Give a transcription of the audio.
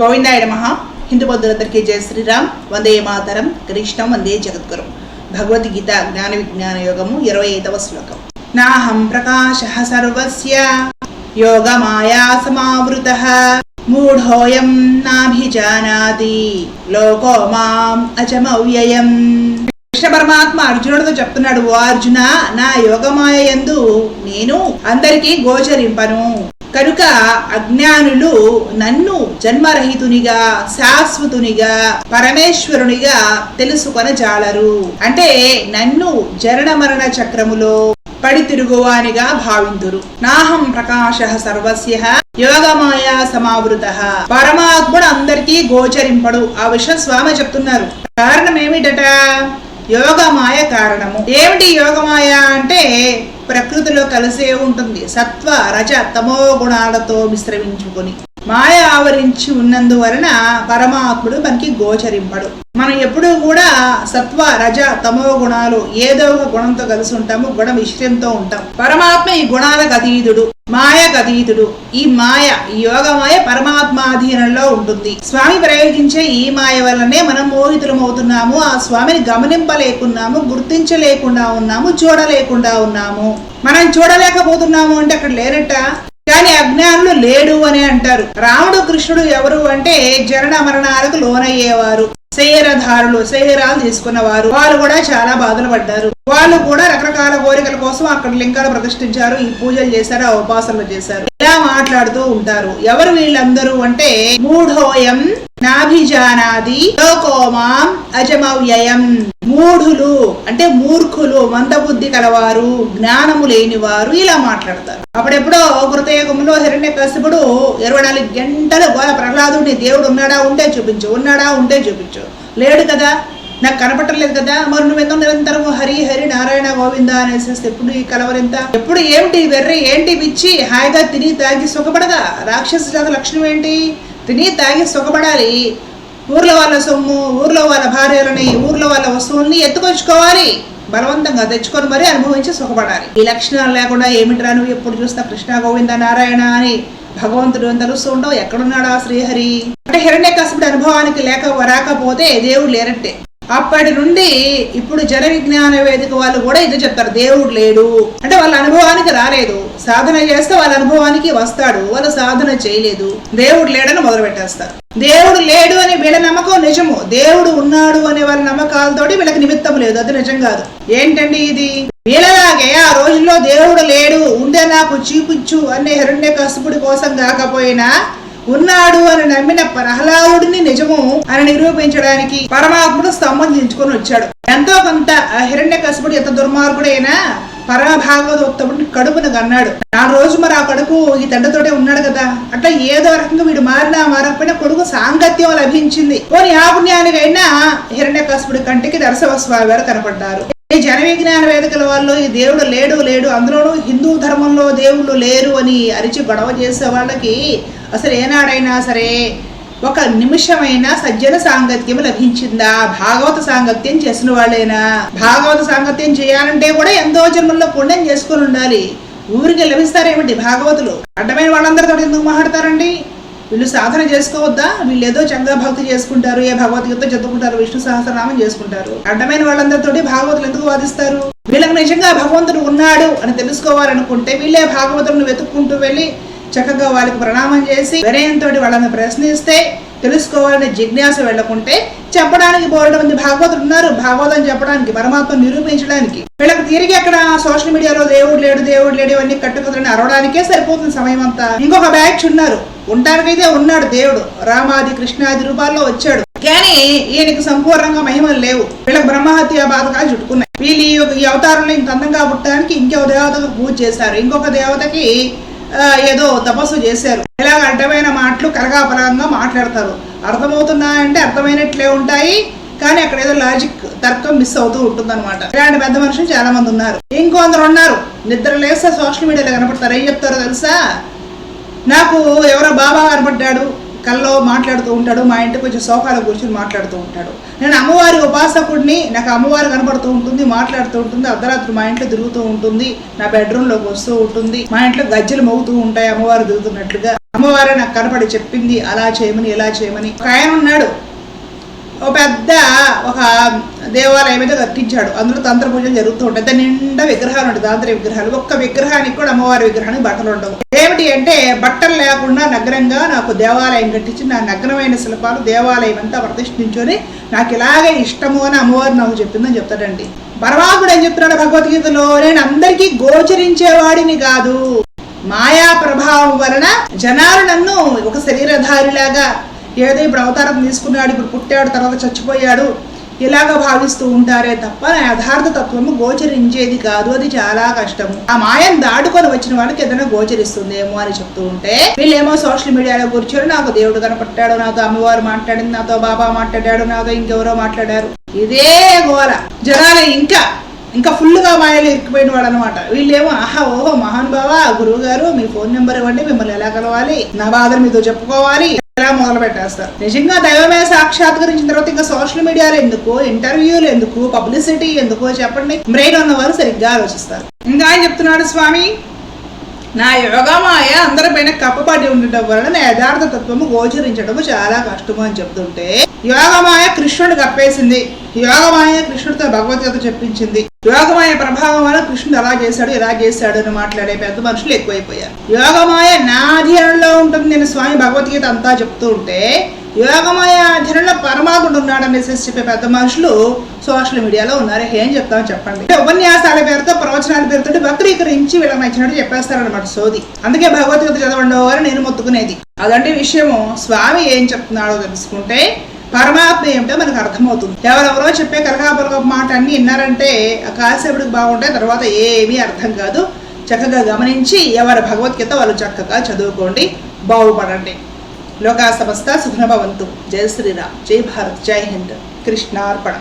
గోవిందాయ నమ. హిందూ బంధువులందరికీ జయ శ్రీరామ్. వందే మాతరం. కృష్ణం వందే జగద్గురు. భగవద్గీత జ్ఞాన విజ్ఞాన యోగము ఇరవై ఐదవ శ్లోకం. నాహం ప్రకాశ సర్వస్య. యోగమాయా సమావృత. మూఢోయం నాభిజానాతి. లోకో మాం అజమవ్యయం కృష్ణ పరమాత్మ అర్జునుడితో చెప్తున్నాడు ఓ అర్జున నా యోగమాయ ఎందు నేను అందరికీ గోచరింపను. కనుక అజ్ఞానులు నన్ను జన్మరహితునిగా శాశ్వతునిగా పరమేశ్వరునిగా తెలుసుకొనజాలరు. అంటే నన్ను జరణ మరణ చక్రములో పడి తిరుగువానిగా భావింతురు నాహం ప్రకాశ సర్వస్య యోగమాయా సమావృత. పరమాత్ముడు అందరికీ గోచరింపడు ఆ విషయం స్వామి చెప్తున్నారు. కారణం ఏమిటట? యోగమాయ కారణము. ఏమిటి యోగమాయ ప్రకృతిలో కలిసే ఉంటుంది. సత్వ రజ తమో గుణాలతో మిశ్రమించుకొని. మాయ ఆవరించి ఉన్నందువలన పరమాత్ముడు మనకి గోచరింపడు. మనం ఎప్పుడూ కూడా సత్వ రజ తమో గుణాలు ఏదో ఒక గుణంతో కలిసి ఉంటాము గుణ విషయంతో ఉంటాం. పరమాత్మ ఈ గుణాలకు అతీతుడు మాయకు అతీతుడు. ఈ మాయ ఈ యోగ మాయ పరమాత్మాధీనంలో ఉంటుంది. స్వామి ప్రయోగించే ఈ మాయ వల్లనే మనం మోహితులం అవుతున్నాము ఆ స్వామిని గమనింపలేకున్నాము గుర్తించలేకుండా ఉన్నాము చూడలేకుండా ఉన్నాము. మనం చూడలేకపోతున్నాము అంటే అక్కడ లేనట్ట కానీ అజ్ఞానులు లేడు అని అంటారు. రాముడు కృష్ణుడు ఎవరు అంటే జనన మరణాలకు లోనయ్యేవారు. శరీరధారులు శరీరాలు తీసుకున్నవారు. వాళ్ళు కూడా చాలా బాధలు పడ్డారు. వాళ్ళు కూడా రకరకాల కోరికల కోసం అక్కడ లింగాలు ప్రతిష్ఠించారు. ఈ పూజలు చేశారు ఆ ఉపాసనలు చేశారు. ఇలా మాట్లాడుతూ ఉంటారు. ఎవరు వీళ్ళందరూ అంటే మూఢోయం నాభిజానాది లోకోమాం అజమవ్యయం. మూఢులు అంటే మూర్ఖులు మందబుద్ధి కలవారు జ్ఞానము లేనివారు ఇలా మాట్లాడతారు. అప్పుడెప్పుడో కృతయుగంలో హిరణ్య కశిపుడు ఇరవై నాలుగు గంటలు గోల ప్రహ్లాదుడిని దేవుడు ఉన్నాడా ఉంటే చూపించు ఉన్నాడా ఉంటే చూపించు. లేడు కదా? నాకు కనపట్టలేదు కదా. మరి నువ్వెంతో నిరంతరం హరి హరి నారాయణ గోవింద అనేసి ఎప్పుడు ఈ కలవరింత ఎప్పుడు ఏమిటి వెర్రి? ఏంటి పిచ్చి? హాయిగా తిని తాగి సుఖపడదా? రాక్షస జాత లక్షణం ఏంటి? తిని తాగి సుఖపడాలి. ఊర్లో వాళ్ళ సొమ్ము ఊర్లో వాళ్ళ భార్యలని ఊర్లో వాళ్ళ వస్తువుల్ని ఎత్తుకొచ్చుకోవాలి. బలవంతంగా తెచ్చుకొని మరీ అనుభవించి సుఖపడాలి. ఈ లక్షణాలు లేకుండా ఏమిట్రా నువ్వు ఎప్పుడు చూస్తా? కృష్ణ గోవింద నారాయణ అని భగవంతుడు తెలుస్తూ ఉండవు ఎక్కడున్నాడా శ్రీహరి? అంటే హిరణ్య కసుపుడు అనుభవానికి లేక రాకపోతే దేవుడు లేరంటే అప్పటి నుండి ఇప్పుడు జన విజ్ఞాన వేదిక వాళ్ళు కూడా ఇది చెప్తారు దేవుడు లేడు. అంటే వాళ్ళ అనుభవానికి రాలేదు. సాధన చేస్తే వాళ్ళ అనుభవానికి వస్తాడు. వాళ్ళు సాధన చేయలేదు. దేవుడు లేడని మొదలు పెట్టేస్తారు దేవుడు లేడు అని వీళ్ళ నమ్మకం నిజము. దేవుడు ఉన్నాడు అనే వాళ్ళ నమ్మకాలతోటి వీళ్ళకి నిమిత్తం లేదు. అది నిజం కాదు. ఏంటండి ఇది? వీళ్ళలాగే ఆ రోజుల్లో దేవుడు లేడు ఉండే నాకు చూపించు అనే హిరణ్య కసుపుడి కోసం కాకపోయినా ఉన్నాడు అని నమ్మిన ప్రహ్లాదుడిని నిజము అని నిరూపించడానికి పరమాత్ముడు స్తంభం నిలుచుకొని వచ్చాడు. ఎంతో కొంత హిరణ్య కసుపుడు ఎంత దుర్మార్గుడైనా పరమభాగవతోత్తముడిని కడుపును కన్నాడు. నా రోజు మరి ఆ కొడుకు ఈ తండ్రితోటే ఉన్నాడు కదా. అట్లా ఏదో రకంగా వీడు మారినా మారకపోయినా కొడుకు సాంగత్యం లభించింది. పోనీ ఆ పుణ్యానికైనా హిరణ్య కసుపుడి కంటికి దర్శవస్వామి గారు కనపడ్డారు. ఈ జన విజ్ఞాన వేదికల వాళ్ళు ఈ దేవుడు లేడు లేడు. అందులోనూ హిందూ ధర్మంలో దేవుళ్ళు లేరు అని అరిచి గొడవ చేసే వాళ్ళకి అసలు ఏనాడైనా సరే ఒక నిమిషమైన సజ్జన సాంగత్యం లభించిందా? భాగవత సాంగత్యం చేసిన వాళ్ళైనా? భాగవత సాంగత్యం చేయాలంటే కూడా ఎంతో జన్మల్లో పుణ్యం చేసుకొని ఉండాలి. ఊరికి లభిస్తారేమిటి భాగవతులు? అడ్డమైన వాళ్ళందరితో ఎందుకు మాట్లాడతారండి? వీళ్ళు సాధన చేసుకోవద్దా? వీళ్ళు ఏదో చంగా భక్తి చేసుకుంటారు ఏ భగవద్గీత చదువుకుంటారు విష్ణు సహస్రనామం చేసుకుంటారు. అడ్డమైన వాళ్ళందరితోటి భాగవతులు ఎందుకు వాదిస్తారు? వీళ్ళకి నిజంగా భగవంతుడు ఉన్నాడు అని తెలుసుకోవాలనుకుంటే వీళ్ళే భాగవతుడిని వెతుక్కుంటూ వెళ్ళి చక్కగా వాళ్ళకి ప్రణామం చేసి వినయంతో వాళ్ళని ప్రశ్నిస్తే తెలుసుకోవాలనే జిజ్ఞాస వెళ్ళకుంటే చెప్పడానికి బోరడం మంది భాగవతులు ఉన్నారు. భాగవతం చెప్పడానికి పరమాత్మ నిరూపించడానికి. వీళ్ళకి తిరిగి అక్కడ సోషల్ మీడియాలో దేవుడు లేడు దేవుడు లేడు ఇవన్నీ కట్టుకథలని అరవడానికే సరిపోతుంది సమయం అంతా ఇంకొక బ్యాచ్ ఉన్నారు. ఉండడానికైతే ఉన్నాడు దేవుడు. రామాది కృష్ణాది రూపాల్లో వచ్చాడు. కానీ ఈయనకి సంపూర్ణంగా మహిమలు లేవు. వీళ్ళకి బ్రహ్మహత్య బాధకాలు చుట్టుకున్నాయి. వీళ్ళు ఈ అవతారంలో ఇంత అందంగా పుట్టడానికి ఇంకో దేవతకు పూజ చేశారు. ఇంకొక దేవతకి ఏదో తపస్సు చేశారు. ఇలాగ అడ్డమైన మాటలు కలగాపలకంగా మాట్లాడతారు. అర్థమవుతున్నాయంటే అర్థమైనట్లే ఉంటాయి. కానీ అక్కడ ఏదో లాజిక్ తర్కం మిస్ అవుతూ ఉంటుంది అనమాట ఇలాంటి పెద్ద మనుషులు చాలా మంది ఉన్నారు. ఇంకొందరు ఉన్నారు. నిద్ర లేస్తే సోషల్ మీడియాలో కనపడతారు. ఏం చెప్తారో తెలుసా? నాకు ఎవరో బాబా కనపడ్డాడు. కల్లో మాట్లాడుతూ ఉంటాడు. మా ఇంటికి వచ్చి సోఫాలో కూర్చొని మాట్లాడుతూ ఉంటాడు. నేను అమ్మవారి ఉపాసకుడిని. నాకు అమ్మవారు కనపడుతూ ఉంటుంది మాట్లాడుతూ ఉంటుంది. అర్ధరాత్రి మా ఇంట్లో తిరుగుతూ ఉంటుంది. నా బెడ్రూమ్లోకి వస్తూ ఉంటుంది. మా ఇంట్లో గజ్జలు మోగుతూ ఉంటాయి అమ్మవారు తిరుగుతున్నట్లుగా. అమ్మవారే నాకు కనపడి చెప్పింది అలా చేయమని ఎలా చేయమని. ఒక ఆయన ఉన్నాడు. ఒక పెద్ద ఒక దేవాలయం మీద కట్టించాడు. అందులో తంత్ర పూజలు జరుగుతూ ఉంటాయి. దాని నిండా విగ్రహాలు ఉంటాయి తాంత్ర విగ్రహాలు. ఒక్క విగ్రహానికి కూడా అమ్మవారి విగ్రహానికి బట్టలు ఉండవు. ఏమిటి అంటే బట్టలు లేకుండా నగ్నంగా నాకు దేవాలయం కట్టించి నా నగ్నమైన శిల్పాలు దేవాలయం అంతా ప్రతిష్ఠించుకొని నాకు ఇలాగే ఇష్టము అని అమ్మవారు నాకు చెప్పిందని చెప్తాడండి. పరమాత్ముడు ఏం చెప్తున్నాడు భగవద్గీతలో? నేను అందరికీ గోచరించేవాడిని కాదు. మాయా ప్రభావం వలన జనాలు నన్ను ఒక శరీరధారిలాగా ఏదో ఇప్పుడు అవతారం తీసుకున్నాడు ఇప్పుడు పుట్టాడు తర్వాత చచ్చిపోయాడు ఇలాగ భావిస్తూ ఉంటారే తప్ప నా యథార్థ తత్వము గోచరించేది కాదు. అది చాలా కష్టము. ఆ మాయను దాటుకొని వచ్చిన వాళ్ళకి ఏదైనా గోచరిస్తుందేమో అని చెప్తూ ఉంటే వీళ్ళేమో సోషల్ మీడియాలో కూర్చొని నాకు దేవుడు కనపట్టాడు నాతో అమ్మవారు మాట్లాడింది నాతో బాబా మాట్లాడాడు నాతో ఇంకెవరో మాట్లాడారు. ఇదే గోల. జనాలు ఇంకా ఇంకా ఫుల్గా మాయలో ఇరికిపోయిన వాడు అనమాట వీళ్ళేమో ఆహా ఓహో మహానుభావ గురువు గారు మీ ఫోన్ నెంబర్ ఇవ్వండి మిమ్మల్ని ఎలా కలవాలి నా బాధలు మీతో చెప్పుకోవాలి ఎలా మొదలు పెట్టేస్తారు? నిజంగా దైవమే సాక్షాత్కరించిన తర్వాత ఇంకా సోషల్ మీడియాలో ఎందుకు ఇంటర్వ్యూలు ఎందుకు పబ్లిసిటీ ఎందుకు చెప్పండి. బ్రెయిన్ ఉన్నవారు సరిగ్గా ఆలోచిస్తారు. ఇంకా ఆయన చెప్తున్నాడు స్వామి నా యోగమాయ అందరి పైన కప్పబడి ఉండటం వలన నా యథార్థ తత్వము గోచరించడము చాలా కష్టము అని చెప్తుంటే యోగమాయ కృష్ణుడు కప్పేసింది. యోగమాయ కృష్ణుడితో భగవద్గీత చెప్పించింది. యోగమాయ ప్రభావం వల్ల కృష్ణుడు అలా చేశాడు ఇలా చేశాడు అని మాట్లాడే పెద్ద మనుషులు ఎక్కువైపోయారు. యోగమాయ నా అధీనంలో ఉంటుంది నేను స్వామి భగవద్గీత అంతా చెప్తూ ఉంటే యోగమయ అధీనంలో పరమాత్ముడు ఉన్నాడనేసి చెప్పే పెద్ద మనుషులు సోషల్ మీడియాలో ఉన్నారు. ఏం చెప్తామని చెప్పండి. ఉపన్యాసాల పేరుతో ప్రవచనాల పేరుతో వక్రీకరించి వీళ్ళకి నచ్చినట్టు చెప్పేస్తారనమాట సోది. అందుకే భగవద్గీత చదవండి అని నేను మొత్తుకునేది. అదంటే విషయము. స్వామి ఏం చెప్తున్నాడో తెలుసుకుంటే పరమాత్మ ఏమిటో మనకు అర్థమవుతుంది. ఎవరెవరో చెప్పే కలకాపలక మాట అన్ని విన్నారంటే ఆ కాసేపుడికి తర్వాత ఏమీ అర్థం కాదు. చక్కగా గమనించి ఎవరి భగవద్గీత వాళ్ళు చక్కగా చదువుకోండి. బాగుపడండి. లోకా సమస్త సుఖనభవంతు. జయ శ్రీరామ్. జై భారత్. జై హింద్. కృష్ణార్పణ.